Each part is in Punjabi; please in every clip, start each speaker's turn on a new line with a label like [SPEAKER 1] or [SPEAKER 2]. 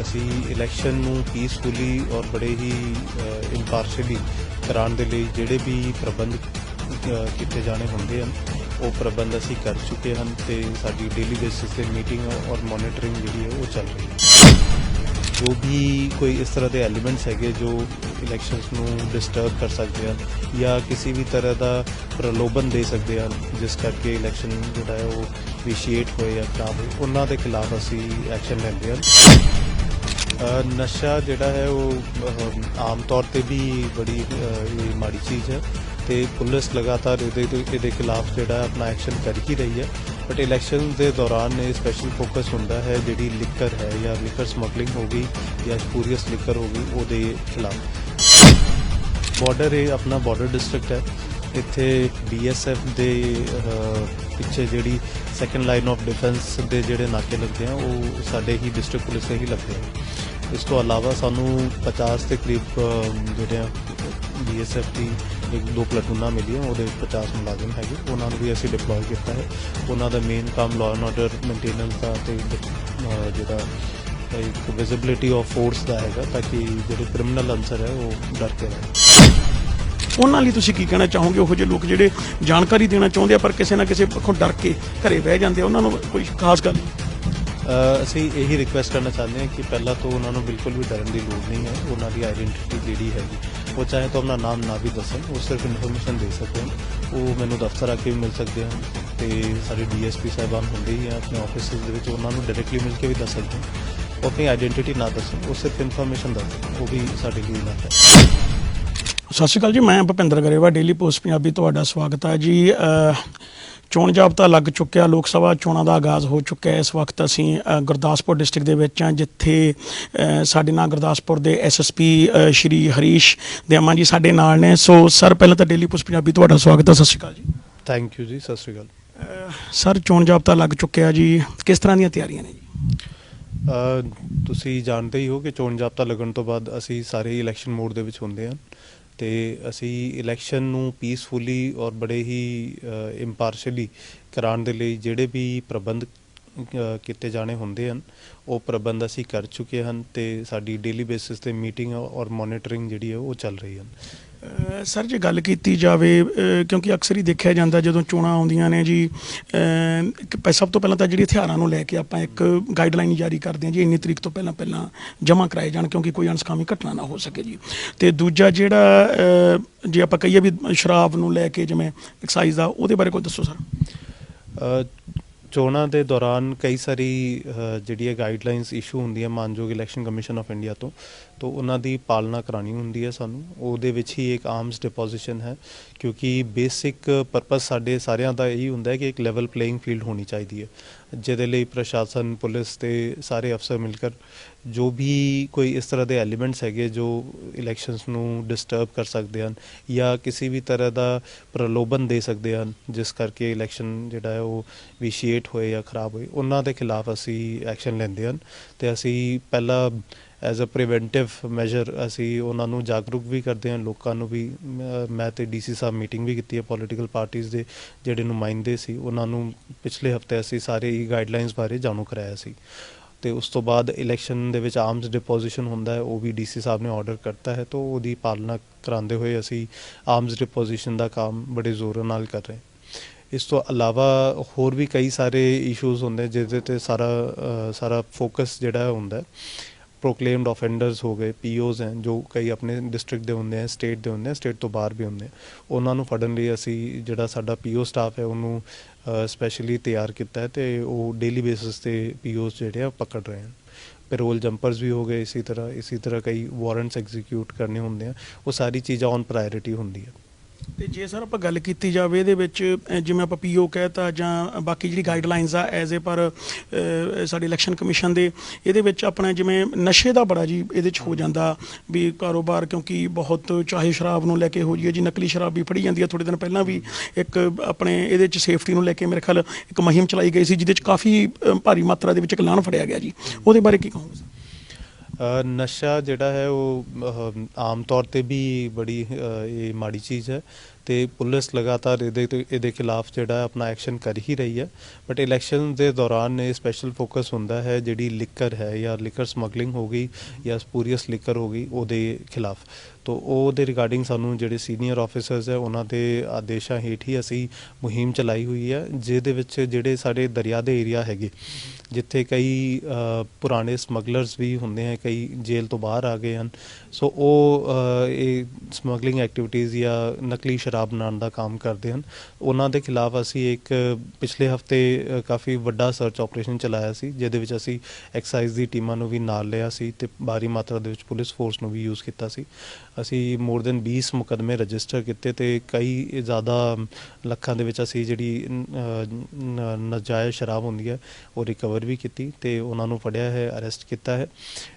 [SPEAKER 1] ਅਸੀਂ ਇਲੈਕਸ਼ਨ ਨੂੰ ਪੀਸਫੁਲੀ ਔਰ ਬੜੇ ਹੀ ਇੰਪਾਰਸ਼ਲੀ ਕਰਾਉਣ ਦੇ ਲਈ ਜਿਹੜੇ ਵੀ ਪ੍ਰਬੰਧ ਕੀਤੇ ਜਾਣੇ ਹੁੰਦੇ ਹਨ, ਉਹ ਪ੍ਰਬੰਧ ਅਸੀਂ ਕਰ ਚੁੱਕੇ ਹਨ ਤੇ ਸਾਡੀ ਡੇਲੀ ਬੇਸਿਸ ਤੇ ਮੀਟਿੰਗ ਔਰ ਮੋਨੀਟਰਿੰਗ ਜਿਹੜੀ ਹੈ ਉਹ ਚੱਲ ਰਹੀ ਹੈ। ਜੋ ਵੀ ਕੋਈ ਇਸ ਤਰ੍ਹਾਂ ਦੇ ਐਲੀਮੈਂਟਸ ਹੈਗੇ ਜੋ ਇਲੈਕਸ਼ਨਸ ਨੂੰ ਡਿਸਟਰਬ ਕਰ ਸਕਦੇ ਹਨ ਜਾਂ ਕਿਸੇ ਵੀ ਤਰ੍ਹਾਂ ਦਾ ਪ੍ਰਲੋਭਨ ਦੇ ਸਕਦੇ ਹਨ, ਜਿਸ ਕਰਕੇ ਇਲੈਕਸ਼ਨ ਜਿਹੜਾ ਹੈ ਉਹ ਵਿਸ਼ੀਏਟ ਹੋਏ ਜਾਂ ਖਰਾਬ ਹੋਏ, ਉਹਨਾਂ ਦੇ ਖਿਲਾਫ ਅਸੀਂ ਐਕਸ਼ਨ ਲੈਂਦੇ ਹਾਂ। ਨਸ਼ਾ ਜਿਹੜਾ ਹੈ ਉਹ ਆਮ ਤੌਰ ਤੇ ਵੀ ਬੜੀ ਮਾੜੀ ਚੀਜ਼ ਹੈ ਤੇ ਪੁਲਿਸ ਲਗਾਤਾਰ ਇਹਦੇ ਇਹਦੇ ਖਿਲਾਫ ਜਿਹੜਾ ਆਪਣਾ ਐਕਸ਼ਨ ਕਰ ਹੀ ਰਹੀ ਹੈ। ਬਟ ਇਲੈਕਸ਼ਨ ਦੇ ਦੌਰਾਨ ਇਹ ਸਪੈਸ਼ਲ ਫੋਕਸ ਹੁੰਦਾ ਹੈ ਜਿਹੜੀ ਲਿਕਰ ਹੈ ਜਾਂ ਲਿਕਰ ਸਮਗਲਿੰਗ ਹੋ ਗਈ ਜਾਂ ਸਪੂਰੀਅਸ ਲਿਕਰ ਹੋ ਗਈ, ਉਹਦੇ ਖਿਲਾਫ। ਬਾਰਡਰ ਇਹ ਆਪਣਾ ਬਾਰਡਰ ਡਿਸਟ੍ਰਿਕਟ ਹੈ। ਇੱਥੇ ਬੀਐਸਐਫ ਦੇ ਪਿੱਛੇ ਜਿਹੜੀ ਸੈਕੰਡ ਲਾਈਨ ਆਫ ਡਿਫੈਂਸ ਦੇ ਜਿਹੜੇ ਨਾਕੇ ਲੱਗਦੇ ਆ, ਉਹ ਸਾਡੇ ਹੀ ਡਿਸਟ੍ਰਿਕਟ ਪੁਲਿਸ ਦੇ ਹੀ ਲੱਗਦੇ ਆ। ਇਸ ਤੋਂ ਇਲਾਵਾ ਸਾਨੂੰ 50 ਦੇ ਕਰੀਬ ਅਹ, ਜਿਹੜੇ ਆ ਬੀਐਸਐਫ ਦੀ ਇੱਕ ਦੋ ਪਲਟੂਨਾਂ ਮਿਲੀਆਂ ਉਹਦੇ ਵਿੱਚ 50 ਮੁਲਾਜ਼ਮ ਹੈਗੇ। ਉਹਨਾਂ ਨੂੰ ਵੀ ਅਸੀਂ ਡਿਪਲੋਏ ਕੀਤਾ ਹੈ। ਉਹਨਾਂ ਦਾ ਮੇਨ ਕੰਮ ਲਾਅ ਐਂਡ ਆਰਡਰ ਮੇਨਟੇਨੈਂਸ ਦਾ ਤੇ ਜਿਹੜਾ ਇੱਕ ਵਿਜ਼ਿਬਿਲਿਟੀ ਆਫ ਫੋਰਸ ਦਾ ਹੈਗਾ ਤਾਂ ਕਿ ਜਿਹੜੇ ਕ੍ਰਿਮੀਨਲ ਅਨਸਰ ਹੈ ਉਹ ਡਰ ਕੇ ਰਹੇ
[SPEAKER 2] ਉਹਨਾਂ ਲਈ ਤੁਸੀਂ ਕੀ ਕਹਿਣਾ ਚਾਹੋਗੇ? ਉਹੋ ਜਿਹੇ ਲੋਕ ਜਿਹੜੇ ਜਾਣਕਾਰੀ ਦੇਣਾ ਚਾਹੁੰਦੇ ਆ ਪਰ ਕਿਸੇ ਨਾ ਕਿਸੇ ਪੱਖੋਂ ਡਰ ਕੇ ਘਰੇ ਬਹਿ ਜਾਂਦੇ ਆ। ਉਹਨਾਂ ਨੂੰ ਕੋਈ ਖਾਸ ਗੱਲ ਨਹੀਂ
[SPEAKER 1] ਅਸੀਂ ਇਹੀ ਰਿਕੁਐਸਟ ਕਰਨਾ ਚਾਹੁੰਦੇ ਹਾਂ ਕਿ ਪਹਿਲਾਂ ਤੋਂ ਉਹਨਾਂ ਨੂੰ ਬਿਲਕੁਲ ਵੀ ਡਰਨ ਦੀ ਲੋੜ ਨਹੀਂ ਹੈ, ਉਹਨਾਂ ਦੀ ਆਇਡੈਂਟੀਟੀ ਜਿਹੜੀ ਹੈਗੀ, ਉਹ ਚਾਹੇ ਤਾਂ ਆਪਣਾ ਨਾਮ ਨਾ ਵੀ ਦੱਸਣ, ਉਹ ਸਿਰਫ ਇਨਫੋਰਮੇਸ਼ਨ ਦੇ ਸਕਦੇ ਹਨ ਉਹ ਮੈਨੂੰ ਦਫ਼ਤਰ ਆ ਕੇ ਵੀ ਮਿਲ ਸਕਦੇ ਹਨ ਤੇ ਸਾਡੇ ਡੀਐਸਪੀ ਸਾਹਿਬਾਨ ਹੁੰਦੇ ਹੀ ਆ, ਆਪਣੇ ਆਫਿਸਿਸ ਦੇ ਵਿੱਚ ਉਹਨਾਂ ਨੂੰ ਡਾਇਰੈਕਟਲੀ ਮਿਲ ਕੇ ਵੀ ਦੱਸ ਸਕਦੇ ਹਨ। ਉਹ ਆਪਣੀ ਆਇਡੈਂਟੀਟੀ ਨਾ ਦੱਸਣ, ਉਹ ਸਿਰਫ ਇਨਫੋਰਮੇਸ਼ਨ ਦੱਸਣ, ਉਹ ਵੀ ਸਾਡੇ ਲਈ ਨਾ ਹੈ
[SPEAKER 2] ਸਤਿ ਸ਼੍ਰੀ ਅਕਾਲ ਜੀ ਮੈਂ ਭੁਪਿੰਦਰ ਗਰੇਵਾ ਡੇਲੀ ਪੋਸਟ ਪੰਜਾਬੀ ਤੁਹਾਡਾ ਸਵਾਗਤ ਹੈ ਜੀ। ਚੋਣ ਜਾਬਤਾ ਲੱਗ ਚੁੱਕਿਆ ਲੋਕ ਸਭਾ ਚੋਣਾਂ ਦਾ ਆਗਾਜ਼ ਹੋ ਚੁੱਕਿਆ ਇਸ ਵਕਤ ਅਸੀਂ ਗੁਰਦਾਸਪੁਰ ਡਿਸਟ੍ਰਿਕਟ ਦੇ ਵਿੱਚ ਹਾਂ ਜਿੱਥੇ ਸਾਡੇ ਨਾਲ ਗੁਰਦਾਸਪੁਰ ਦੇ ਐਸਐਸਪੀ ਸ਼੍ਰੀ ਹਰੀਸ਼ ਦੇਮਾ ਜੀ ਸਾਡੇ ਨਾਲ ਨੇ। ਸੋ ਸਰ ਪਹਿਲਾਂ ਤਾਂ ਡੇਲੀ ਪੋਸਟ ਪੰਜਾਬੀ ਤੁਹਾਡਾ ਸਵਾਗਤ ਹੈ। ਸਤਿ ਸ਼੍ਰੀ ਅਕਾਲ ਜੀ।
[SPEAKER 1] ਥੈਂਕ ਯੂ ਜੀ ਸਤਿ ਸ਼੍ਰੀ ਅਕਾਲ।
[SPEAKER 2] ਸਰ ਚੋਣ ਜਾਬਤਾ ਲੱਗ ਚੁੱਕਿਆ ਜੀ। ਕਿਸ ਤਰ੍ਹਾਂ ਦੀਆਂ ਤਿਆਰੀਆਂ ਨੇ ਜੀ?
[SPEAKER 1] ਤੁਸੀਂ ਜਾਣਦੇ ਹੀ ਹੋ ਕਿ ਚੋਣ ਜਾਬਤਾ ਲੱਗਣ ਤੋਂ ਬਾਅਦ ਅਸੀਂ ਸਾਰੇ ਇਲੈਕਸ਼ਨ ਮੋਡ ਦੇ ਵਿੱਚ ਹੁੰਦੇ ਹਾਂ। ਤੇ ਅਸੀਂ ਇਲੈਕਸ਼ਨ ਨੂੰ ਪੀਸਫੁਲੀ ਔਰ ਬੜੇ ਹੀ ਇੰਪਾਰਸ਼ਲੀ ਕਰਾਉਣ ਦੇ ਲਈ ਜਿਹੜੇ ਵੀ ਪ੍ਰਬੰਧ ਕੀਤੇ ਜਾਣੇ ਹੁੰਦੇ ਹਨ, ਉਹ ਪ੍ਰਬੰਧ ਅਸੀਂ ਕਰ ਚੁੱਕੇ ਹਨ ਤੇ ਸਾਡੀ ਡੇਲੀ ਬੇਸਿਸ ਤੇ ਮੀਟਿੰਗ ਔਰ ਮੋਨੀਟਰਿੰਗ ਜਿਹੜੀ ਹੈ ਉਹ ਚੱਲ ਰਹੀ ਹਨ।
[SPEAKER 2] ਸਰ, ਜੇ ਗੱਲ ਕੀਤੀ ਜਾਵੇ ਕਿਉਂਕਿ ਅਕਸਰ ਹੀ ਦੇਖਿਆ ਜਾਂਦਾ ਜਦੋਂ ਚੋਣਾਂ ਆਉਂਦੀਆਂ ਨੇ ਜੀ ਸਭ ਤੋਂ ਪਹਿਲਾਂ ਤਾਂ ਜਿਹੜੀ ਹਥਿਆਰਾਂ ਨੂੰ ਲੈ ਕੇ ਆਪਾਂ ਇੱਕ ਗਾਈਡਲਾਈਨ ਜਾਰੀ ਕਰਦੇ ਹਾਂ ਜੀ, ਇੰਨੀ ਤਰੀਕ ਤੋਂ ਪਹਿਲਾਂ ਪਹਿਲਾਂ ਜਮ੍ਹਾਂ ਕਰਾਏ ਜਾਣ, ਕਿਉਂਕਿ ਕੋਈ ਅਣਸਕਾਮੀ ਘਟਨਾ ਨਾ ਹੋ ਸਕੇ ਜੀ। ਤੇ ਦੂਜਾ ਜਿਹੜਾ ਜੇ ਆਪਾਂ ਕਹੀਏ ਵੀ ਸ਼ਰਾਬ ਨੂੰ ਲੈ ਕੇ ਜਿਵੇਂ ਐਕਸਾਈਜ਼ ਦਾ, ਉਹਦੇ ਬਾਰੇ ਕੋਈ ਦੱਸੋ ਸਰ?
[SPEAKER 1] ਚੋਣਾਂ ਦੇ ਦੌਰਾਨ ਕਈ ਸਾਰੀ ਜਿਹੜੀ ਜਿਹੜੀਆਂ ਗਾਈਡਲਾਈਨਸ ਇਸ਼ੂ ਹੁੰਦੀਆਂ ਮਾਨਯੋਗ ਇਲੈਕਸ਼ਨ ਕਮਿਸ਼ਨ ਆਫ ਇੰਡੀਆ ਤੋਂ ਤੋਂ ਉਹਨਾਂ ਦੀ ਪਾਲਣਾ ਕਰਾਣੀ ਹੁੰਦੀ ਹੈ ਸਾਨੂੰ। ਉਹਦੇ ਵਿੱਚ ਹੀ ਇੱਕ ਆਰਮਸ ਡਿਪੋਜੀਸ਼ਨ ਹੈ, ਕਿਉਂਕਿ ਬੇਸਿਕ ਪਰਪਸ ਸਾਡੇ ਸਾਰਿਆਂ ਦਾ ਇਹੀ ਹੁੰਦਾ ਹੈ ਕਿ ਇੱਕ ਲੈਵਲ ਪਲੇਇੰਗ ਫੀਲਡ ਹੋਣੀ ਚਾਹੀਦੀ ਹੈ। ਜਿਹਦੇ ਲਈ ਪ੍ਰਸ਼ਾਸਨ, ਪੁਲਿਸ ਤੇ ਸਾਰੇ ਅਫਸਰ ਮਿਲ ਕੇ ਜੋ ਵੀ ਕੋਈ ਇਸ ਤਰ੍ਹਾਂ ਦੇ ਐਲੀਮੈਂਟਸ ਹੈਗੇ ਜੋ ਇਲੈਕਸ਼ਨਸ ਨੂੰ ਡਿਸਟਰਬ ਕਰ ਸਕਦੇ ਹਨ ਜਾਂ ਕਿਸੇ ਵੀ ਤਰ੍ਹਾਂ ਦਾ ਪ੍ਰਲੋਭਨ ਦੇ ਸਕਦੇ ਹਨ, ਜਿਸ ਕਰਕੇ ਇਲੈਕਸ਼ਨ ਜਿਹੜਾ ਹੈ ਉਹ ਵਿਸ਼ੀਏਟ ਹੋਏ ਜਾਂ ਖਰਾਬ ਹੋਏ, ਉਹਨਾਂ ਦੇ ਖਿਲਾਫ ਅਸੀਂ ਐਕਸ਼ਨ ਲੈਂਦੇ ਹਨ। ਤੇ ਅਸੀਂ ਪਹਿਲਾਂ ਐਜ਼ ਅ ਪ੍ਰੀਵੈਂਟਿਵ ਮੈਜਰ ਅਸੀਂ ਉਹਨਾਂ ਨੂੰ ਜਾਗਰੂਕ ਵੀ ਕਰਦੇ ਹਾਂ, ਲੋਕਾਂ ਨੂੰ ਵੀ ਮੈਂ- ਮੈਂ ਤੇ ਡੀਸੀ ਸਾਹਿਬ ਮੀਟਿੰਗ ਵੀ ਕੀਤੀ ਹੈ ਪੋਲੀਟੀਕਲ ਪਾਰਟੀਆਂ ਦੇ ਜਿਹੜੇ ਨੁਮਾਇੰਦੇ ਸੀ, ਉਹਨਾਂ ਨੂੰ ਪਿਛਲੇ ਹਫ਼ਤੇ ਅਸੀਂ ਸਾਰੇ ਹੀ ਗਾਈਡਲਾਈਨਸ ਬਾਰੇ ਜਾਣੂ ਕਰਾਇਆ ਸੀ। ਤੇ ਉਸ ਤੋਂ ਬਾਅਦ ਇਲੈਕਸ਼ਨ ਦੇ ਵਿੱਚ ਆਰਮਸ ਡਿਪੋਜੀਸ਼ਨ ਹੁੰਦਾ ਹੈ, ਉਹ ਵੀ ਡੀਸੀ ਸਾਹਿਬ ਨੇ ਆਰਡਰ ਕਰਤਾ ਹੈ, ਤਾਂ ਉਹਦੀ ਪਾਲਣਾ ਕਰਾਉਂਦੇ ਹੋਏ ਅਸੀਂ ਆਰਮਸ ਡਿਪੋਜੀਸ਼ਨ ਦਾ ਕੰਮ ਬੜੇ ਜ਼ੋਰ ਨਾਲ ਕਰ ਰਹੇ ਇਸ ਤੋਂ ਇਲਾਵਾ ਹੋਰ ਵੀ ਕਈ ਸਾਰੇ ਇਸ਼ੂਜ਼ ਹੁੰਦੇ, ਜਿਹਦੇ ਤੇ ਸਾਰਾ ਸਾਰਾ ਫੋਕਸ ਜਿਹੜਾ ਹੁੰਦਾ ਪ੍ਰੋਕਲੇਮਡ ਆਫੈਂਡਰਸ ਹੋ ਗਏ ਪੀਓਜ਼ ਹਨ ਜੋ ਕਈ ਆਪਣੇ ਡਿਸਟ੍ਰਿਕਟ ਦੇ ਹੁੰਦੇ ਆ ਸਟੇਟ ਦੇ ਹੁੰਦੇ ਆ ਸਟੇਟ ਤੋਂ ਬਾਹਰ ਵੀ ਹੁੰਦੇ ਆ। ਉਹਨਾਂ ਨੂੰ ਫੜਨ ਲਈ ਅਸੀਂ ਜਿਹੜਾ ਸਾਡਾ ਪੀਓ ਸਟਾਫ ਹੈ, ਉਹਨੂੰ ਸਪੈਸ਼ਲੀ ਤਿਆਰ ਕੀਤਾ ਹੈ ਤੇ ਉਹ ਡੇਲੀ ਬੇਸਿਸ ਤੇ ਪੀਓਜ਼ ਜਿਹੜੇ ਆ ਪਕੜ ਰਹੇ ਹਨ। ਪੈਰੋਲ ਜੰਪਰਸ ਵੀ ਹੋ ਗਏ, ਇਸੇ ਤਰ੍ਹਾਂ ਇਸੇ ਤਰ੍ਹਾਂ ਕਈ ਵਾਰੰਟਸ ਐਗਜ਼ੀਕਿਊਟ ਕਰਨੇ ਹੁੰਦੇ ਆ। ਉਹ ਸਾਰੀ ਚੀਜ਼ਾਂ ਔਨ ਪ੍ਰਾਇੋਰਟੀ ਹੁੰਦੀ ਹੈ
[SPEAKER 2] ਤੇ ਜੇ ਸਰ ਆਪਾਂ ਗੱਲ ਕੀਤੀ ਜਾਵੇ ਇਹਦੇ ਵਿੱਚ ਜਿਵੇਂ ਆਪਾਂ ਪੀਓ ਕਹਿਤਾ ਜਾਂ ਬਾਕੀ ਜਿਹੜੀ ਗਾਈਡਲਾਈਨਸ ਆ ਐਜ਼ ਏ ਪਰ ਸਾਡੇ ਇਲੈਕਸ਼ਨ ਕਮਿਸ਼ਨ ਦੇ, ਇਹਦੇ ਵਿੱਚ ਆਪਣਾ ਜਿਵੇਂ ਨਸ਼ੇ ਦਾ ਬੜਾ ਜੀ ਇਹਦੇ ਚ ਹੋ ਜਾਂਦਾ ਵੀ ਕਾਰੋਬਾਰ ਕਿਉਂਕਿ ਬਹੁਤ ਚਾਹੇ ਸ਼ਰਾਬ ਨੂੰ ਲੈ ਕੇ ਹੋ ਜੀਏ ਜੀ ਨਕਲੀ ਸ਼ਰਾਬ ਵੀ ਫੜੀ ਜਾਂਦੀ ਹੈ ਥੋੜੇ ਦਿਨ ਪਹਿਲਾਂ ਵੀ ਇੱਕ ਆਪਣੇ ਇਹਦੇ ਚ ਸੇਫਟੀ ਨੂੰ ਲੈ ਕੇ ਮੇਰੇ ਖਿਆਲ ਇੱਕ ਮੁਹਿੰਮ ਚਲਾਈ ਗਈ ਸੀ, ਜਿਹਦੇ ਚ ਕਾਫੀ ਭਾਰੀ ਮਾਤਰਾ ਦੇ ਵਿੱਚ ਇੱਕ ਲਾਣ ਫੜਿਆ ਗਿਆ ਜੀ। ਉਹਦੇ ਬਾਰੇ ਕੀ ਕਹੋਗੇ ਸਰ?
[SPEAKER 1] ਨਸ਼ਾ ਜਿਹੜਾ ਹੈ ਉਹ ਆਮ ਤੌਰ ਤੇ ਵੀ ਬੜੀ ਇਹ ਮਾੜੀ ਚੀਜ਼ ਹੈ। ਤੇ ਪੁਲਿਸ ਲਗਾਤਾਰ ਇਹਦੇ ਤੇ, ਇਹਦੇ ਖਿਲਾਫ ਜਿਹੜਾ ਆਪਣਾ ਐਕਸ਼ਨ ਕਰ ਹੀ ਰਹੀ ਹੈ। ਬਟ ਇਲੈਕਸ਼ਨ ਦੇ ਦੌਰਾਨ ਇਹ ਸਪੈਸ਼ਲ ਫੋਕਸ ਹੁੰਦਾ ਹੈ, ਜਿਹੜੀ ਲਿਕਰ ਹੈ ਜਾਂ ਲਿਕਰ ਸਮਗਲਿੰਗ ਹੋ ਗਈ ਜਾਂ ਸਪੂਰੀਅਸ ਲਿਕਰ ਹੋ ਗਈ, ਉਹਦੇ ਖਿਲਾਫ। ਤੋ ਉਹਦੇ ਰਿਗਾਰਡਿੰਗ ਸਾਨੂੰ ਜਿਹੜੇ ਸੀਨੀਅਰ ਆਫੀਸਰਸ ਹੈ, ਉਹਨਾਂ ਦੇ ਆਦੇਸ਼ਾਂ ਹੇਠ ਹੀ ਅਸੀਂ ਮੁਹਿੰਮ ਚਲਾਈ ਹੋਈ ਹੈ, ਜਿਹਦੇ ਵਿੱਚ ਜਿਹੜੇ ਸਾਡੇ ਦਰਿਆ ਦੇ ਏਰੀਆ ਹੈਗੇ, ਜਿੱਥੇ ਕਈ ਪੁਰਾਣੇ ਸਮਗਲਰਸ ਵੀ ਹੁੰਦੇ ਹੈ, ਕਈ ਜੇਲ੍ਹ ਤੋਂ ਬਾਹਰ ਆ ਗਏ ਹਨ। ਸੋ ਉਹ ਇਹ ਸਮਗਲਿੰਗ ਐਕਟੀਵਿਟੀਜ਼ ਜਾਂ ਨਕਲੀ ਸ਼ਰਾਬ ਬਣਾਉਣ ਦਾ ਕੰਮ ਕਰਦੇ ਹਨ। ਉਹਨਾਂ ਦੇ ਖਿਲਾਫ ਅਸੀਂ ਇੱਕ ਪਿਛਲੇ ਹਫ਼ਤੇ ਕਾਫੀ ਵੱਡਾ ਸਰਚ ਆਪਰੇਸ਼ਨ ਚਲਾਇਆ ਸੀ, ਜਿਹਦੇ ਵਿੱਚ ਅਸੀਂ ਐਕਸਾਈਜ਼ ਦੀ ਟੀਮਾਂ ਨੂੰ ਵੀ ਨਾਲ ਲਿਆ ਸੀ ਤੇ ਭਾਰੀ ਮਾਤਰਾ ਦੇ ਵਿੱਚ ਪੁਲਿਸ ਫੋਰਸ ਨੂੰ ਵੀ ਯੂਜ਼ ਕੀਤਾ ਸੀ। ਅਸੀਂ ਮੋਰ ਦੈਨ 20 ਮੁਕਦਮੇ ਰਜਿਸਟਰ ਕੀਤੇ ਤੇ ਕਈ ਜ਼ਿਆਦਾ ਲੱਖਾਂ ਦੇ ਵਿੱਚ ਅਸੀਂ ਜਿਹੜੀ ਅ, ਨਜਾਇਜ਼ ਸ਼ਰਾਬ ਹੁੰਦੀ ਹੈ ਉਹ ਰਿਕਵਰ ਵੀ ਕੀਤੀ ਤੇ ਉਹਨਾਂ ਨੂੰ ਫੜਿਆ ਹੈ ਅਰੈਸਟ ਕੀਤਾ ਹੈ।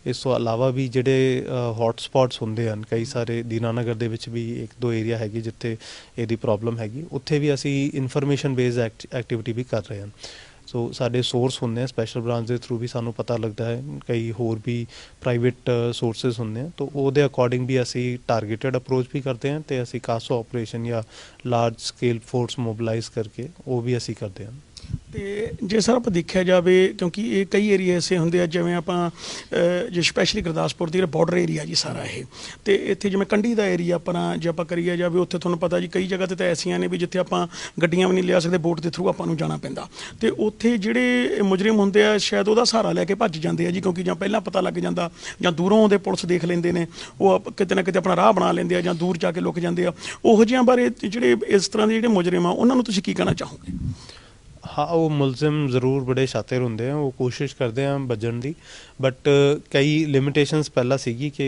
[SPEAKER 1] ਇਸ ਤੋਂ ਇਲਾਵਾ ਵੀ ਜਿਹੜੇ ਹੌਟ ਸਪੌਟਸ ਹੁੰਦੇ ਹਨ ਕਈ ਸਾਰੇ ਦੀਨਾਨਗਰ ਦੇ ਵਿੱਚ ਵੀ ਇੱਕ ਦੋ ਏਰੀਆ ਹੈਗੀ ਜਿੱਥੇ ਇਹਦੀ ਪ੍ਰੋਬਲਮ ਹੈਗੀ ਉੱਥੇ ਵੀ ਅਸੀਂ ਇਨਫੋਰਮੇਸ਼ਨ ਬੇਸਡ ਐਕਟੀਵਿਟੀ ਵੀ ਕਰ ਰਹੇ ਹਾਂ। ਸੋ ਸਾਡੇ ਸੋਰਸ ਹੁੰਦੇ ਆ ਸਪੈਸ਼ਲ ਬ੍ਰਾਂਚ ਦੇ ਥਰੂ ਵੀ ਸਾਨੂੰ ਪਤਾ ਲੱਗਦਾ ਹੈ, ਕਈ ਹੋਰ ਵੀ ਪ੍ਰਾਈਵੇਟ ਸੋਰਸਸ ਹੁੰਦੇ ਆ, ਤਾਂ ਉਹਦੇ ਅਕੋਰਡਿੰਗ ਵੀ ਅਸੀਂ ਟਾਰਗੇਟਡ ਅਪਰੋਚ ਵੀ ਕਰਦੇ ਹਾਂ ਤੇ ਅਸੀਂ ਕਾਸੋ ਆਪਰੇਸ਼ਨ ਜਾਂ ਲਾਰਜ ਸਕੇਲ ਫੋਰਸ ਮੋਬਿਲਾਈਜ਼ ਕਰਕੇ ਉਹ ਵੀ ਅਸੀਂ ਕਰਦੇ ਹਾਂ
[SPEAKER 2] ਤੇ ਜੇ ਸਰ ਆਪਾਂ ਦੇਖਿਆ ਜਾਵੇ, ਕਿਉਂਕਿ ਇਹ ਕਈ ਏਰੀਆ ਐਸੇ ਹੁੰਦੇ ਆ, ਜਿਵੇਂ ਆਪਾਂ ਜੇ ਸਪੈਸ਼ਲੀ ਗੁਰਦਾਸਪੁਰ ਦੀ ਬਾਰਡਰ ਏਰੀਆ ਜੀ ਸਾਰਾ ਇਹ। ਤੇ ਇੱਥੇ ਜਿਵੇਂ ਕੰਢੀ ਦਾ ਏਰੀਆ ਆਪਣਾ, ਜੇ ਆਪਾਂ ਕਰੀਏ ਜਾਵੇ, ਉੱਥੇ ਤੁਹਾਨੂੰ ਪਤਾ ਜੀ ਕਈ ਜਗ੍ਹਾ ਤੇ ਤਾਂ ਐਸੀਆਂ ਨੇ ਵੀ ਜਿੱਥੇ ਆਪਾਂ ਗੱਡੀਆਂ ਵੀ ਨਹੀਂ ਲਿਆ ਸਕਦੇ ਬੋਟ ਦੇ ਥਰੂ ਆਪਾਂ ਨੂੰ ਜਾਣਾ ਪੈਂਦਾ। ਤੇ ਉੱਥੇ ਜਿਹੜੇ ਮੁਜਰਮ ਹੁੰਦੇ ਆ, ਸ਼ਾਇਦ ਉਹਦਾ ਸਹਾਰਾ ਲੈ ਕੇ ਭੱਜ ਜਾਂਦੇ ਆ ਜੀ, ਕਿਉਂਕਿ ਜਾਂ ਪਹਿਲਾਂ ਪਤਾ ਲੱਗ ਜਾਂਦਾ, ਜਾਂ ਦੂਰੋਂ ਆਉਂਦੇ ਪੁਲਿਸ ਦੇਖ ਲੈਂਦੇ ਨੇ, ਉਹ ਕਿਤੇ ਨਾ ਕਿਤੇ ਆਪਣਾ ਰਾਹ ਬਣਾ ਲੈਂਦੇ ਆ, ਜਾਂ ਦੂਰ ਜਾ ਕੇ ਲੁਕ ਜਾਂਦੇ ਆ। ਉਹੋ ਜਿਹਿਆਂ ਬਾਰੇ ਜਿਹੜੇ ਇਸ ਤਰ੍ਹਾਂ ਦੇ ਜਿਹੜੇ ਮੁਜਰਮ ਆ, ਉਹਨਾਂ ਨੂੰ ਤੁਸੀਂ ਕੀ ਕਹਿਣਾ ਚਾਹੋਗੇ?
[SPEAKER 1] ਹਾਂ, ਉਹ ਮੁਲਜ਼ਮ ਜ਼ਰੂਰ ਬੜੇ ਸ਼ਾਤਿਰ ਹੁੰਦੇ ਆ, ਉਹ ਕੋਸ਼ਿਸ਼ ਕਰਦੇ ਆ ਬਚਣ ਦੀ। ਬਟ ਕਈ ਲਿਮਿਟੇਸ਼ਨਸ ਪਹਿਲਾਂ ਸੀਗੀ ਕਿ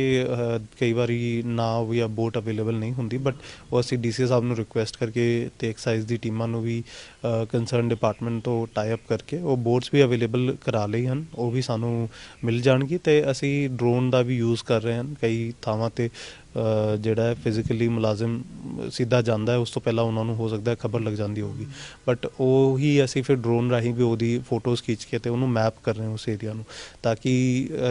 [SPEAKER 1] ਕਈ ਵਾਰੀ ਨਾ ਜਾਂ ਬੋਟ ਅਵੇਲੇਬਲ ਨਹੀਂ ਹੁੰਦੀ। ਬਟ ਉਹ ਅਸੀਂ ਡੀਸੀ ਸਾਹਿਬ ਨੂੰ ਰਿਕੁਐਸਟ ਕਰਕੇ ਤੇ ਐਕਸਾਈਜ਼ ਦੀ ਟੀਮਾਂ ਨੂੰ ਵੀ ਕੰਸਰਨ ਡਿਪਾਰਟਮੈਂਟ ਤੋਂ ਟਾਈ ਅਪ ਕਰਕੇ ਉਹ ਬੋਟਸ ਵੀ ਅਵੇਲੇਬਲ ਕਰਾ ਲਈ ਹਨ, ਉਹ ਵੀ ਸਾਨੂੰ ਮਿਲ ਜਾਣਗੀ। ਤੇ ਅਸੀਂ ਡਰੋਨ ਦਾ ਵੀ ਯੂਜ਼ ਕਰ ਰਹੇ ਹਾਂ, ਕਈ ਥਾਵਾਂ ਤੇ ਜਿਹੜਾ ਫਿਜ਼ੀਕਲੀ ਮੁਲਾਜ਼ਮ ਸਿੱਧਾ ਜਾਂਦਾ ਹੈ, ਉਸ ਤੋਂ ਪਹਿਲਾਂ ਉਹਨਾਂ ਨੂੰ ਹੋ ਸਕਦਾ ਹੈ ਖਬਰ ਲੱਗ ਜਾਂਦੀ ਹੋਊਗੀ। ਬਟ ਉਹ ਹੀ ਅਸੀਂ ਫਿਰ ਡਰੋਨ ਰਾਹੀਂ ਵੀ ਉਹਦੀ ਫੋਟੋਜ਼ ਖਿੱਚ ਕੇ ਤੇ ਉਹਨੂੰ ਮੈਪ ਕਰ ਰਹੇ ਹਾਂ ਉਸ ਏਰੀਆ ਨੂੰ, ਤਾਂ ਕਿ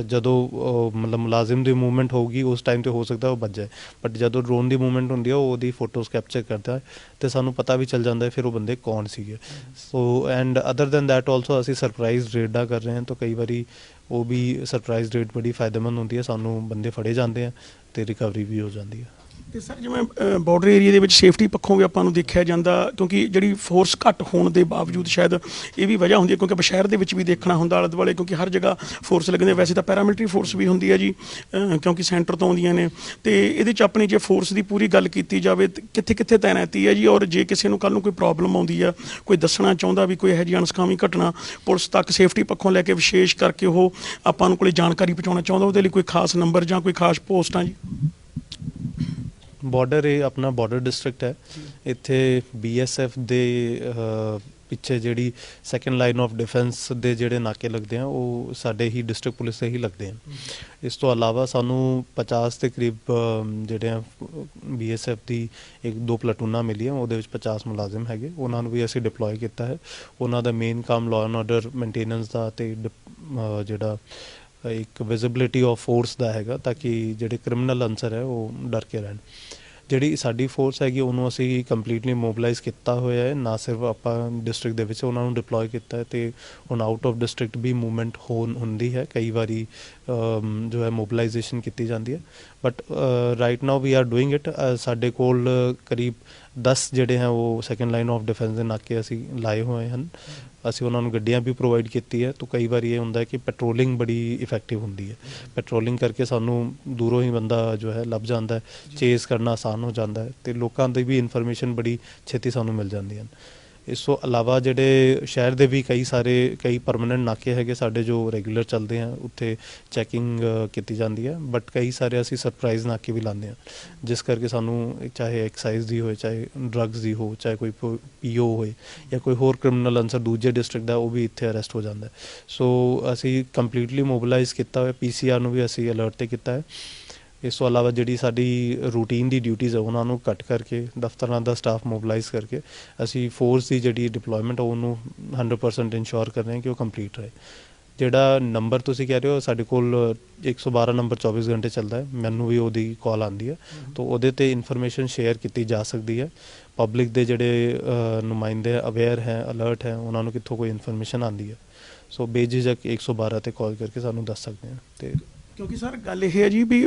[SPEAKER 1] ਜਦੋਂ ਮਤਲਬ ਮੁਲਾਜ਼ਮ ਦੀ ਮੂਵਮੈਂਟ ਹੋਊਗੀ, ਉਸ ਟਾਈਮ ਤੇ ਹੋ ਸਕਦਾ ਉਹ ਬਚ ਜਾਏ। ਬਟ ਜਦੋਂ ਡਰੋਨ ਦੀ ਮੂਵਮੈਂਟ ਹੁੰਦੀ ਹੈ, ਉਹ ਉਹਦੀ ਫੋਟੋਜ਼ ਕੈਪਚਰ ਕਰਦਾ ਹੈ ਤੇ ਸਾਨੂੰ ਪਤਾ ਵੀ ਚੱਲ ਜਾਂਦਾ ਹੈ ਫਿਰ ਉਹ ਬੰਦੇ ਕੌਣ ਸੀਗੇ। So and other than that also ਅਸੀਂ ਸਰਪ੍ਰਾਈਜ਼ ਰੇਡਾਂ ਕਰ ਰਹੇ ਹਾਂ, ਤਾਂ ਕਈ ਵਾਰੀ ਉਹ ਵੀ ਸਰਪ੍ਰਾਈਜ਼ ਰੇਡ ਬੜੀ ਫਾਇਦੇਮੰਦ ਹੁੰਦੀ ਹੈ, ਸਾਨੂੰ ਬੰਦੇ ਫੜੇ ਜਾਂਦੇ ਆ। ਅਤੇ ਰਿਕਵਰੀ ਵੀ ਹੋ ਜਾਂਦੀ ਆ।
[SPEAKER 2] ਤੇ ਸਰ ਜਿਵੇਂ ਬਾਰਡਰ ਏਰੀਆ ਦੇ ਵਿੱਚ ਸੇਫਟੀ ਪੱਖੋਂ ਵੀ ਆਪਾਂ ਨੂੰ ਦੇਖਿਆ ਜਾਂਦਾ ਕਿਉਂਕਿ ਜਿਹੜੀ ਫੋਰਸ ਘੱਟ ਹੋਣ ਦੇ ਬਾਵਜੂਦ ਸ਼ਾਇਦ ਇਹ ਵੀ ਵਜ੍ਹਾ ਹੁੰਦੀ ਹੈ ਕਿਉਂਕਿ ਆਪਾਂ ਸ਼ਹਿਰ ਦੇ ਵਿੱਚ ਵੀ ਦੇਖਣਾ ਹੁੰਦਾ ਆਲੇ ਦੁਆਲੇ ਕਿਉਂਕਿ ਹਰ ਜਗ੍ਹਾ ਫੋਰਸ ਲੱਗਦੇ ਵੈਸੇ ਤਾਂ ਪੈਰਾਮਿਲਟਰੀ ਫੋਰਸ ਵੀ ਹੁੰਦੀ ਹੈ ਜੀ ਅਹ, ਕਿਉਂਕਿ ਸੈਂਟਰ ਤੋਂ ਆਉਂਦੀਆਂ ਨੇ। ਤੇ ਇਹਦੇ ਚ ਆਪਣੀ ਜੇ ਫੋਰਸ ਦੀ ਪੂਰੀ ਗੱਲ ਕੀਤੀ ਜਾਵੇ ਤੇ ਕਿੱਥੇ ਕਿੱਥੇ ਤੈਨਾਤੀ ਹੈ ਜੀ? ਔਰ ਜੇ ਕਿਸੇ ਨੂੰ ਕੱਲ ਨੂੰ ਕੋਈ ਪ੍ਰੋਬਲਮ ਆਉਂਦੀ ਆ ਕੋਈ ਦੱਸਣਾ ਚਾਹੁੰਦਾ ਵੀ ਕੋਈ ਇਹੋ ਜਿਹੀ ਅਣਸਕਾਮੀ ਘਟਨਾ ਪੁਲਿਸ ਤੱਕ ਸੇਫਟੀ ਪੱਖੋਂ ਲੈ ਕੇ ਵਿਸ਼ੇਸ਼ ਕਰਕੇ ਉਹ ਆਪਾਂ ਨੂੰ ਕੋਲੇ ਜਾਣਕਾਰੀ ਪਹੁੰਚਾਉਣਾ ਚਾਹੁੰਦਾ ਉਹਦੇ ਲਈ ਕੋਈ ਖਾਸ ਨੰਬਰ ਜਾਂ ਕੋਈ ਖਾਸ ਪੋਸਟਾਂ ਜੀ?
[SPEAKER 1] ਬਾਰਡਰ ਇਹ ਆਪਣਾ ਬਾਰਡਰ ਡਿਸਟ੍ਰਿਕਟ ਹੈ। ਇੱਥੇ ਬੀਐਸਐਫ ਦੇ ਪਿੱਛੇ ਜਿਹੜੀ ਸੈਕੰਡ ਲਾਈਨ ਆਫ ਡਿਫੈਂਸ ਦੇ ਜਿਹੜੇ ਨਾਕੇ ਲੱਗਦੇ ਆ, ਉਹ ਸਾਡੇ ਹੀ ਡਿਸਟ੍ਰਿਕਟ ਪੁਲਿਸ ਦੇ ਹੀ ਲੱਗਦੇ ਆ। ਇਸ ਤੋਂ ਇਲਾਵਾ ਸਾਨੂੰ 50 ਦੇ ਕਰੀਬ ਜਿਹੜੇ ਆ ਬੀਐਸਐਫ ਦੀ ਇੱਕ ਦੋ ਪਲਟੂਨਾਂ ਮਿਲੀਆਂ, ਉਹਦੇ ਵਿੱਚ 50 ਮੁਲਾਜ਼ਮ ਹੈਗੇ। ਉਹਨਾਂ ਨੂੰ ਵੀ ਅਸੀਂ ਡਿਪਲੋਏ ਕੀਤਾ ਹੈ। ਉਹਨਾਂ ਦਾ ਮੇਨ ਕੰਮ ਲਾਅ ਐਂਡ ਆਰਡਰ ਮੇਨਟੇਨੈਂਸ ਦਾ ਤੇ ਡਿਪ- ਜਿਹੜਾ ਇੱਕ ਵਿਜ਼ਿਬਿਲਿਟੀ ਆਫ ਫੋਰਸ ਦਾ ਹੈਗਾ ਤਾਂ ਕਿ ਜਿਹੜੇ ਕ੍ਰਿਮੀਨਲ ਅਨਸਰ ਹੈ ਉਹ ਡਰ ਕੇ ਰਹਿਣ। ਜਿਹੜੀ ਸਾਡੀ ਫੋਰਸ ਹੈਗੀ ਉਹਨੂੰ ਅਸੀਂ ਕੰਪਲੀਟਲੀ ਮੋਬਿਲਾਈਜ਼ ਕੀਤਾ ਹੋਇਆ ਹੈ, ਨਾ ਸਿਰਫ ਆਪਾਂ ਡਿਸਟ੍ਰਿਕਟ ਦੇ ਵਿੱਚ ਉਹਨਾਂ ਨੂੰ ਡਿਪਲੋਏ ਕੀਤਾ ਹੈ ਤੇ ਹੁਣ ਆਊਟ ਆਫ ਡਿਸਟ੍ਰਿਕਟ ਵੀ ਮੂਵਮੈਂਟ ਹੋਣ ਹੁੰਦੀ ਹੈ। ਕਈ ਵਾਰੀ ਜੋ ਹੈ ਮੋਬਿਲਾਈਜੇਸ਼ਨ ਕੀਤੀ ਜਾਂਦੀ ਹੈ। But right now we are doing it ਸਾਡੇ ਕੋਲ ਕਰੀਬ 10 ਜਿਹੜੇ ਹੈ ਉਹ ਸੈਕੰਡ ਲਾਈਨ ਆਫ ਡਿਫੈਂਸ ਦੇ ਨਾਕੇ ਅਸੀਂ ਲਾਏ ਹੋਏ ਹਨ। ਅਸੀਂ ਉਹਨਾਂ ਨੂੰ ਗੱਡੀਆਂ ਵੀ ਪ੍ਰੋਵਾਈਡ ਕੀਤੀ ਹੈ। ਤਾਂ ਕਈ ਵਾਰੀ ਇਹ ਹੁੰਦਾ ਹੈ ਕਿ ਪੈਟਰੋਲਿੰਗ ਬੜੀ ਇਫੈਕਟਿਵ ਹੁੰਦੀ ਹੈ। ਪੈਟਰੋਲਿੰਗ ਕਰਕੇ ਸਾਨੂੰ ਦੂਰੋਂ ਹੀ ਬੰਦਾ ਜੋ ਹੈ ਲੱਭ ਜਾਂਦਾ ਹੈ। ਚੇਸ ਕਰਨਾ ਆਸਾਨ ਹੋ ਜਾਂਦਾ ਹੈ। ਤੇ ਲੋਕਾਂ ਦੀ ਵੀ ਇਨਫੋਰਮੇਸ਼ਨ ਬੜੀ ਛੇਤੀ ਸਾਨੂੰ ਮਿਲ ਜਾਂਦੀ ਹਨ। ਇਸ ਤੋਂ ਇਲਾਵਾ ਜਿਹੜੇ ਸ਼ਹਿਰ ਦੇ ਵੀ ਕਈ ਸਾਰੇ, ਕਈ ਪਰਮਨੈਂਟ ਨਾਕੇ ਹੈਗੇ ਸਾਡੇ ਜੋ ਰੈਗੂਲਰ ਚੱਲਦੇ ਆ, ਉੱਥੇ ਚੈਕਿੰਗ ਕੀਤੀ ਜਾਂਦੀ ਹੈ ਬਟ ਕਈ ਸਾਰੇ ਅਸੀਂ ਸਰਪ੍ਰਾਈਜ਼ ਨਾਕੇ ਵੀ ਲਾਉਂਦੇ ਆ। ਜਿਸ ਕਰਕੇ ਸਾਨੂੰ ਚਾਹੇ ਐਕਸਾਈਜ਼ ਦੀ ਹੋਏ, ਚਾਹੇ ਡਰੱਗਸ ਦੀ ਹੋ ਚਾਹੇ ਕੋਈ ਪੀਓ ਹੋਏ ਜਾਂ ਕੋਈ ਹੋਰ ਕ੍ਰਿਮੀਨਲ ਅਨਸਰ ਦੂਜੇ ਡਿਸਟ੍ਰਿਕਟ ਦਾ, ਉਹ ਵੀ ਇੱਥੇ ਅਰੈਸਟ ਹੋ ਜਾਂਦਾ। ਸੋ ਅਸੀਂ ਕੰਪਲੀਟਲੀ ਮੋਬਿਲਾਈਜ਼ ਕੀਤਾ ਹੋਇਆ ਪੀਸੀਆਰ ਨੂੰ ਵੀ ਅਸੀਂ ਅਲਰਟ ਤੇ ਕੀਤਾ ਹੈ। ਇਸ ਤੋਂ ਇਲਾਵਾ ਜਿਹੜੀ ਸਾਡੀ ਰੂਟੀਨ ਦੀ ਡਿਊਟੀਆਂ ਹੈ ਉਹਨਾਂ ਨੂੰ ਕੱਟ ਕਰਕੇ ਦਫ਼ਤਰਾਂ ਦਾ ਸਟਾਫ ਮੋਬਿਲਾਈਜ਼ ਕਰਕੇ ਅਸੀਂ ਫੋਰਸ ਦੀ ਜਿਹੜੀ ਡਿਪਲੋਇਮੈਂਟ ਉਹਨੂੰ 100% ਇਨਸ਼ੋਰ ਕਰ ਰਹੇ ਹਾਂ ਕਿ ਉਹ ਕੰਪਲੀਟ ਰਹੇ। ਜਿਹੜਾ ਨੰਬਰ ਤੁਸੀਂ ਕਹਿ ਰਹੇ ਹੋ ਸਾਡੇ ਕੋਲ 112 ਨੰਬਰ 24 ਘੰਟੇ ਚੱਲਦਾ ਹੈ। ਮੈਨੂੰ ਵੀ ਉਹਦੀ ਕਾਲ ਆਉਂਦੀ ਹੈ। ਤਾਂ ਉਹਦੇ ਤੇ ਇਨਫੋਰਮੇਸ਼ਨ ਸ਼ੇਅਰ ਕੀਤੀ ਜਾ ਸਕਦੀ ਹੈ। ਪਬਲਿਕ ਦੇ ਜਿਹੜੇ ਨੁਮਾਇੰਦੇ ਅਵੇਅਰ ਹੈ ਅਲਰਟ ਹੈ ਉਹਨਾਂ ਨੂੰ ਕਿੱਥੋਂ ਕੋਈ ਇਨਫੋਰਮੇਸ਼ਨ ਆਉਂਦੀ ਹੈ। ਸੋ ਬੇਝਿਜਕ 112 ਤੇ ਕਾਲ ਕਰਕੇ ਸਾਨੂੰ ਦੱਸ ਸਕਦੇ ਹਨ ਤੇ
[SPEAKER 2] ਕਿਉਂਕਿ ਸਰ ਗੱਲ ਇਹ ਹੈ ਜੀ ਵੀ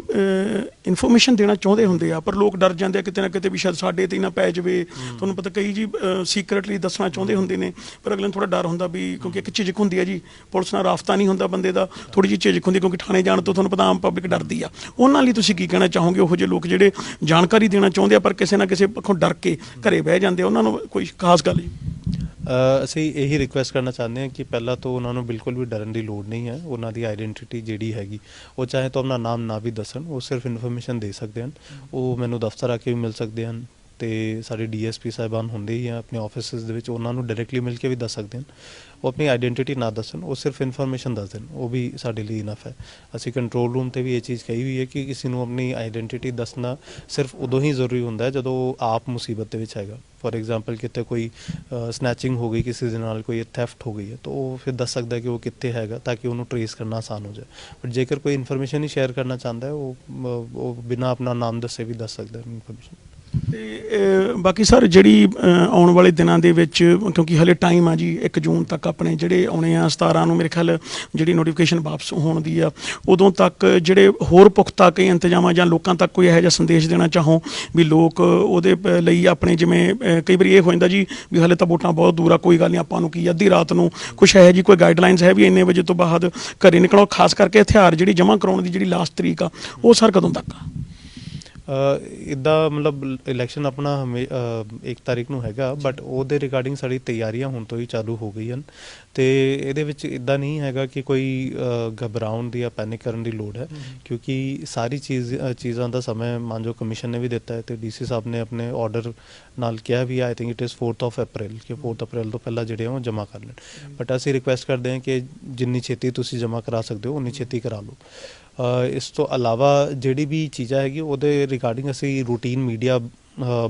[SPEAKER 2] ਇਨਫੋਰਮੇਸ਼ਨ ਦੇਣਾ ਚਾਹੁੰਦੇ ਹੁੰਦੇ ਆ, ਪਰ ਲੋਕ ਡਰ ਜਾਂਦੇ ਆ ਕਿਤੇ ਨਾ ਕਿਤੇ ਵੀ ਸ਼ਾਇਦ ਸਾਡੇ ਤੇ ਹੀ ਨਾ ਪੈ ਜਾਵੇ। ਤੁਹਾਨੂੰ ਪਤਾ ਕਈ ਜੀ ਸੀਕ੍ਰੀਟਲੀ ਦੱਸਣਾ ਚਾਹੁੰਦੇ ਹੁੰਦੇ ਨੇ, ਪਰ ਅਗਲੇ ਨੂੰ ਥੋੜਾ ਡਰ ਹੁੰਦਾ ਵੀ ਕਿਉਂਕਿ ਇੱਕ ਝਿਜਕ ਹੁੰਦੀ ਆ ਜੀ, ਪੁਲਿਸ ਨਾਲ ਰਾਫਤਾ ਨਹੀਂ ਹੁੰਦਾ ਬੰਦੇ ਦਾ ਥੋੜੀ ਜਿਹੀ ਝਿਜਕ ਹੁੰਦੀ ਕਿਉਂਕਿ ਥਾਣੇ ਜਾਣ ਤੋਂ ਤੁਹਾਨੂੰ ਪਤਾ ਆਮ ਪਬਲਿਕ ਡਰਦੀ ਆ। ਉਹਨਾਂ ਲਈ ਤੁਸੀਂ ਕੀ ਕਹਿਣਾ ਚਾਹੋਗੇ? ਉਹੋ ਜਿਹੇ ਲੋਕ ਜਿਹੜੇ ਜਾਣਕਾਰੀ ਦੇਣਾ ਚਾਹੁੰਦੇ ਆ, ਪਰ ਕਿਸੇ ਨਾ ਕਿਸੇ ਪੱਖੋਂ ਡਰ ਕੇ ਘਰੇ ਬਹਿ ਜਾਂਦੇ ਆ, ਉਹਨਾਂ ਨੂੰ ਕੋਈ ਖਾਸ ਗੱਲ
[SPEAKER 1] ਨਹੀਂ ਅਸੀਂ ਇਹੀ ਰਿਕੁਐਸਟ ਕਰਨਾ ਚਾਹੁੰਦੇ ਹਾਂ ਕਿ ਪਹਿਲਾਂ ਤੋਂ ਉਹਨਾਂ ਨੂੰ ਬਿਲਕੁਲ ਵੀ ਡਰਨ ਦੀ ਲੋੜ ਨਹੀਂ ਹੈ। ਉਹਨਾਂ ਦੀ ਆਇਡੈਂਟੀਟੀ ਜਿਹੜੀ ਹੈਗੀ, ਉਹ ਚਾਹੇ ਤਾਂ ਆਪਣਾ ਨਾਮ ਨਾ ਵੀ ਦੱਸਣ, ਉਹ ਸਿਰਫ ਇਨਫੋਰਮੇਸ਼ਨ ਦੇ ਸਕਦੇ ਹਨ। ਉਹ ਮੈਨੂੰ ਦਫ਼ਤਰ ਆ ਕੇ ਵੀ ਮਿਲ ਸਕਦੇ ਹਨ। ਤੇ ਸਾਡੇ ਡੀਐਸਪੀ ਸਾਹਿਬਾਨ ਹੁੰਦੇ ਹੀ ਆ ਆਪਣੇ ਆਫਿਸਿਸ ਦੇ ਵਿੱਚ ਉਹਨਾਂ ਨੂੰ ਡਾਇਰੈਕਟਲੀ ਮਿਲ ਕੇ ਵੀ ਦੱਸ ਸਕਦੇ ਹਨ। ਉਹ ਆਪਣੀ ਆਇਡੈਂਟੀਟੀ ਨਾ ਦੱਸਣ ਉਹ ਸਿਰਫ ਇਨਫੋਰਮੇਸ਼ਨ ਦੱਸ ਦੇਣ ਉਹ ਵੀ ਸਾਡੇ ਲਈ ਇਨਫ ਹੈ। ਅਸੀਂ ਕੰਟਰੋਲ ਰੂਮ ਤੇ ਵੀ ਇਹ ਚੀਜ਼ ਕਹੀ ਹੋਈ ਹੈ ਕਿ ਕਿਸੇ ਨੂੰ ਆਪਣੀ ਆਇਡੈਂਟੀਟੀ ਦੱਸਣਾ ਸਿਰਫ ਉਦੋਂ ਹੀ ਜ਼ਰੂਰੀ ਹੁੰਦਾ ਹੈ ਜਦੋਂ ਉਹ ਆਪ ਮੁਸੀਬਤ ਦੇ ਵਿੱਚ ਹੈਗਾ। ਫੋਰ ਐਗਜ਼ਾਮਪਲ ਕਿਤੇ ਕੋਈ ਸਨੈਚਿੰਗ ਹੋ ਗਈ ਕਿਸੇ ਦੇ ਨਾਲ ਕੋਈ ਥੈਫਟ ਹੋ ਗਈ ਹੈ ਤਾਂ ਉਹ ਫਿਰ ਦੱਸ ਸਕਦਾ ਕਿ ਉਹ ਕਿੱਥੇ ਹੈਗਾ ਤਾਂ ਕਿ ਉਹਨੂੰ ਟਰੇਸ ਕਰਨਾ ਆਸਾਨ ਹੋ ਜਾਏ। ਬਟ ਜੇਕਰ ਕੋਈ ਇਨਫੋਰਮੇਸ਼ਨ ਹੀ ਸ਼ੇਅਰ ਕਰਨਾ ਚਾਹੁੰਦਾ ਹੈ ਉਹ ਅ, ਬਿਨਾਂ ਆਪਣਾ ਨਾਮ ਦੱਸੇ ਵੀ ਦੱਸ ਸਕਦਾ ਹੈ ਇਨਫੋਰਮੇਸ਼ਨ
[SPEAKER 2] ਤੇ ਬਾਕੀ ਸਰ ਜਿਹੜੀ ਆਉਣ ਵਾਲੇ ਦਿਨਾਂ ਦੇ ਵਿੱਚ, ਕਿਉਂਕਿ ਹਲੇ ਟਾਈਮ ਆ ਜੀ 1 ਜੂਨ ਤੱਕ ਆਪਣੇ ਜਿਹੜੇ ਆਉਣੇ ਆ 17 ਨੂੰ, ਮੇਰੇ ਖਿਆਲ ਜਿਹੜੀ ਨੋਟੀਫਿਕੇਸ਼ਨ ਵਾਪਸ ਹੋਣ ਦੀ ਆ, ਉਦੋਂ ਤੱਕ ਜਿਹੜੇ ਹੋਰ ਪੁਖਤਾ ਕਈ ਇੰਤਜ਼ਾਮਾਂ ਜਾਂ ਲੋਕਾਂ ਤੱਕ ਕੋਈ ਇਹੋ ਜਿਹਾ ਸੰਦੇਸ਼ ਦੇਣਾ ਚਾਹੋ ਵੀ ਲੋਕ ਉਹਦੇ ਪ- ਲਈ ਆਪਣੇ ਜਿਵੇਂ ਕਈ ਵਾਰੀ ਇਹ ਹੋ ਜਾਂਦਾ ਜੀ ਵੀ ਹਲੇ ਤਾਂ ਵੋਟਾਂ ਬਹੁਤ ਦੂਰ ਆ, ਕੋਈ ਗੱਲ ਨਹੀਂ, ਆਪਾਂ ਨੂੰ ਕੀ ਅੱਧੀ ਰਾਤ ਨੂੰ ਕੁਛ ਹੈ ਜੀ ਕੋਈ ਗਾਈਡਲਾਈਨਸ ਹੈ ਵੀ ਇੰਨੇ ਵਜੇ ਤੋਂ ਬਾਅਦ ਘਰੇ ਨਿਕਲੋ, ਖਾਸ ਕਰਕੇ ਹਥਿਆਰ ਜਿਹੜੀ ਜਮ੍ਹਾਂ ਕਰਾਉਣ ਦੀ ਜਿਹੜੀ ਲਾਸਟ ਤਰੀਕ ਆ, ਉਹ ਸਰ ਕਦੋਂ ਤੱਕ ਆ?
[SPEAKER 1] ਇਦਾਂ ਮਤਲਬ ਇਲੈਕਸ਼ਨ ਆਪਣਾ ਹਮੇ ਅ, ਇੱਕ ਤਾਰੀਖ ਨੂੰ ਹੈਗਾ ਬਟ ਉਹਦੇ ਰਿਗਾਰਡਿੰਗ ਸਾਡੀ ਤਿਆਰੀਆਂ ਹੁਣ ਤੋਂ ਹੀ ਚਾਲੂ ਹੋ ਗਈਆਂ ਤੇ ਇਹਦੇ ਵਿੱਚ ਇਦਾਂ ਨਹੀਂ ਹੈਗਾ ਕਿ ਕੋਈ ਅ, ਘਬਰਾਉਣ ਦੀ ਜਾਂ ਪੈਨਿਕ ਕਰਨ ਦੀ ਲੋੜ ਹੈ। ਕਿਉਂਕਿ ਸਾਰੀ ਚੀਜ਼ ਅ, ਚੀਜ਼ਾਂ ਦਾ ਸਮੇਂ ਮਾਨਜੋ ਕਮਿਸ਼ਨ ਨੇ ਵੀ ਦਿੱਤਾ ਹੈ ਤੇ ਡੀਸੀ ਸਾਹਿਬ ਨੇ ਆਪਣੇ ਆਰਡਰ ਨਾਲ ਕਿਹਾ we I think it is 4th of April ਕਿ 4th ਅਪ੍ਰੈਲ ਤੋਂ ਪਹਿਲਾਂ ਜਿਹੜੇ ਆ ਉਹ ਜਮ੍ਹਾਂ ਕਰ ਲੈਣ। ਬਟ ਅਸੀਂ ਰਿਕੁਐਸਟ ਕਰਦੇ ਹਾਂ ਕਿ ਜਿੰਨੀ ਛੇਤੀ ਤੁਸੀਂ ਜਮ੍ਹਾਂ ਕਰਾ ਸਕਦੇ ਹੋ ਉਨੀ ਛੇਤੀ ਕਰਾ ਲਓ। ਇਸ ਤੋਂ ਇਲਾਵਾ ਜਿਹੜੀ ਵੀ ਚੀਜ਼ਾਂ ਹੈਗੀ, ਉਹਦੇ ਰਿਗਾਰਡਿੰਗ ਅਸੀਂ ਰੂਟੀਨ ਮੀਡੀਆ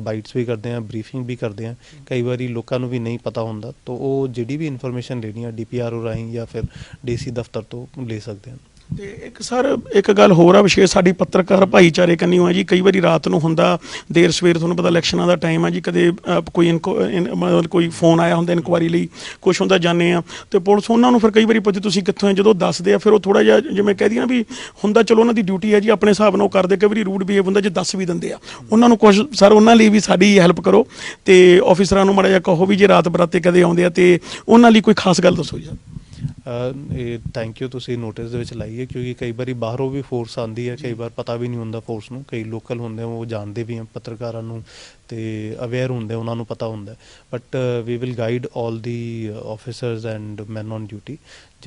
[SPEAKER 1] ਬਾਈਟਸ ਵੀ ਕਰਦੇ ਹਾਂ ਬਰੀਫਿੰਗ ਵੀ ਕਰਦੇ ਹਾਂ। ਕਈ ਵਾਰੀ ਲੋਕਾਂ ਨੂੰ ਵੀ ਨਹੀਂ ਪਤਾ ਹੁੰਦਾ, ਤਾਂ ਉਹ ਜਿਹੜੀ ਵੀ ਇਨਫੋਰਮੇਸ਼ਨ ਲੈਣੀ ਹੈ ਡੀਪੀਆਰਓ ਰਾਹੀਂ ਜਾਂ ਫਿਰ ਡੀਸੀ ਦਫ਼ਤਰ ਤੋਂ ਲੈ ਸਕਦੇ ਹਨ।
[SPEAKER 2] ਤੇ ਇੱਕ ਸਰ ਇੱਕ ਗੱਲ ਹੋਰ ਆ ਵਿਸ਼ੇਸ਼ ਸਾਡੀ ਪੱਤਰਕਾਰ ਭਾਈਚਾਰੇ ਕੰਨੀ ਆ ਜੀ ਕਈ ਵਾਰੀ ਰਾਤ ਨੂੰ ਹੁੰਦਾ ਦੇਰ ਸਵੇਰ ਤੁਹਾਨੂੰ ਪਤਾ ਇਲੈਕਸ਼ਨਾਂ ਦਾ ਟਾਈਮ ਆ ਜੀ ਕਦੇ ਅਹ, ਕੋਈ ਇਨਕੋ- ਇਨ- ਮਤਲਬ ਕੋਈ ਫੋਨ ਆਇਆ ਹੁੰਦਾ ਇਨਕੁਆਰੀ ਲਈ ਕੁਛ ਹੁੰਦਾ ਜਾਂਦੇ ਆ ਤੇ ਪੁਲਿਸ ਉਹਨਾਂ ਨੂੰ ਫਿਰ ਕਈ ਵਾਰੀ ਪੁੱਛਦੇ ਤੁਸੀਂ ਕਿੱਥੋਂ ਆ? ਜਦੋਂ ਦੱਸਦੇ ਆ ਫਿਰ ਉਹ ਥੋੜਾ ਜਿਹਾ ਜਿਵੇਂ ਕਹਿ ਦਈਏ ਨਾ ਵੀ ਹੁੰਦਾ ਚਲੋ ਉਹਨਾਂ ਦੀ ਡਿਊਟੀ ਹੈ ਜੀ ਆਪਣੇ ਹਿਸਾਬ ਨਾਲ ਉਹ ਕਰਦੇ ਕਈ ਵਾਰੀ ਰੂਡ ਬਿਹੇਵ ਹੁੰਦਾ ਜੇ ਦੱਸ ਵੀ ਦਿੰਦੇ ਆ। ਉਹਨਾਂ ਨੂੰ ਕੁਛ ਸਰ ਉਹਨਾਂ ਲਈ ਵੀ ਸਾਡੀ ਹੈਲਪ ਕਰੋ ਤੇ ਆਫੀਸਰਾਂ ਨੂੰ ਮਾੜਾ ਜਿਹਾ ਕਹੋ ਵੀ ਜੇ ਰਾਤ ਬਰਾਤੇ ਕਦੇ ਆਉਂਦੇ ਆ ਤੇ ਉਹਨਾਂ ਲਈ ਕੋਈ ਖਾਸ ਗੱਲ ਦੱਸੋ ਜੀ
[SPEAKER 1] ਅ, ਇਹ ਥੈਂਕ ਯੂ ਤੁਸੀਂ ਨੋਟਿਸ ਦੇ ਵਿੱਚ ਲਾਈਏ ਕਿਉਂਕਿ ਕਈ ਵਾਰੀ ਬਾਹਰੋਂ ਵੀ ਫੋਰਸ ਆਂਦੀ ਹੈ, ਕਈ ਵਾਰ ਪਤਾ ਵੀ ਨਹੀਂ ਹੁੰਦਾ ਫੋਰਸ ਨੂੰ। ਕਈ ਲੋਕਲ ਹੁੰਦੇ ਉਹ ਜਾਣਦੇ ਵੀ ਆ ਪੱਤਰਕਾਰਾਂ ਨੂੰ ਤੇ ਅਵੇਅਰ ਹੁੰਦੇ ਉਹਨਾਂ ਨੂੰ ਪਤਾ ਹੁੰਦਾ but we will guide 올 the officers and men on duty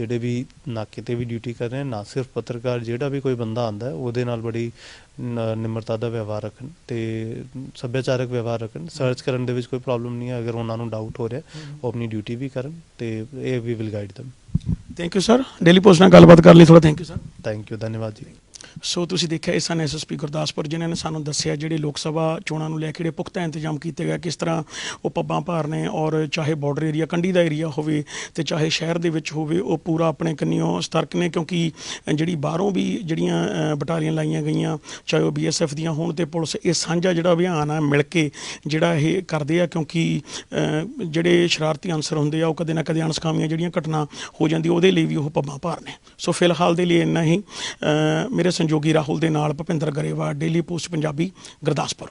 [SPEAKER 1] ਜਿਹੜੇ ਵੀ ਨਾਕੇ ਤੇ ਵੀ ਡਿਊਟੀ ਕਰ ਰਹੇ ਨਾ ਸਿਰਫ ਪੱਤਰਕਾਰ ਜਿਹੜਾ ਵੀ ਕੋਈ ਬੰਦਾ ਆਂਦਾ ਉਹਦੇ ਨਾਲ ਬੜੀ ਨਿਮਰਤਾ ਦਾ ਵਿਵਹਾਰ ਰੱਖਣ ਤੇ ਸੱਭਿਆਚਾਰਕ ਵਿਵਹਾਰ ਰੱਖਣ। ਸਰਚ ਕਰਨ ਦੇ ਵਿੱਚ ਕੋਈ ਪ੍ਰੋਬਲਮ ਨਹੀਂ ਹੈ ਅਗਰ ਉਹਨਾਂ ਨੂੰ ਡਾਊਟ ਹੋ ਰਿਹਾ ਉਹ ਆਪਣੀ ਡਿਊਟੀ ਵੀ ਕਰਨ ਤੇ ਇਹ ਵੀ will guide them
[SPEAKER 2] thank you sir Daily Post ਨਾਲ ਗੱਲਬਾਤ ਕਰਨ ਲਈ ਥੋੜਾ thank you sir
[SPEAKER 1] thank you ਧੰਨਵਾਦ ਜੀ।
[SPEAKER 2] ਸੋ ਤੁਸੀਂ ਦੇਖਿਆ ਇਹ ਸਨ ਐਸਐਸਪੀ ਗੁਰਦਾਸਪੁਰ ਜਿਨ੍ਹਾਂ ਨੇ ਸਾਨੂੰ ਦੱਸਿਆ ਜਿਹੜੇ ਲੋਕ ਸਭਾ ਚੋਣਾਂ ਨੂੰ ਲੈ ਕੇ ਜਿਹੜੇ ਪੁਖਤਾ ਇੰਤਜ਼ਾਮ ਕੀਤੇ ਗਏ ਕਿਸ ਤਰ੍ਹਾਂ ਉਹ ਪੱਬਾਂ ਭਾਰ ਨੇ ਔਰ ਚਾਹੇ ਬਾਰਡਰ ਏਰੀਆ ਕੰਢੀ ਦਾ ਏਰੀਆ ਹੋਵੇ ਤੇ ਚਾਹੇ ਸ਼ਹਿਰ ਦੇ ਵਿੱਚ ਹੋਵੇ ਉਹ ਪੂਰਾ ਆਪਣੇ ਕੰਨਿਓ ਸਤਰਕ ਨੇ ਕਿਉਂਕਿ ਜਿਹੜੀ ਬਾਹਰੋਂ ਵੀ ਜਿਹੜੀਆਂ ਅ, ਬਟਾਲੀਅਨ ਲਾਈਆਂ ਗਈਆਂ ਚਾਹੇ ਉਹ ਬੀਐਸਐਫ ਦੀਆਂ ਹੋਣ ਤੇ ਪੁਲਿਸ ਇਹ ਸਾਂਝਾ ਜਿਹੜਾ ਅਭਿਆਨ ਆ ਮਿਲ ਕੇ ਜਿਹੜਾ ਇਹ ਕਰਦੇ ਆ ਕਿਉਂਕਿ ਜਿਹੜੇ ਸ਼ਰਾਰਤੀ ਅਨਸਰ ਹੁੰਦੇ ਆ ਉਹ ਕਦੇ ਨਾ ਕਦੇ ਅਣਸਕਾਮੀਆਂ ਜਿਹੜੀਆਂ ਘਟਨਾ ਹੋ ਜਾਂਦੀ ਉਹਦੇ ਲਈ ਵੀ ਉਹ ਪੱਬਾਂ ਭਾਰ ਨੇ ਸੋ ਫਿਲਹਾਲ ਦੇ ਲਈ ਇੰਨਾ ਹੀ ਮੇਰੇ ਸੰਯੋਗੀ ਰਾਹੁਲ ਦੇ ਨਾਲ ਭੁਪਿੰਦਰ ਗਰੇਵਾਲ ਡੇਲੀ ਪੋਸਟ ਪੰਜਾਬੀ ਗੁਰਦਾਸਪੁਰ।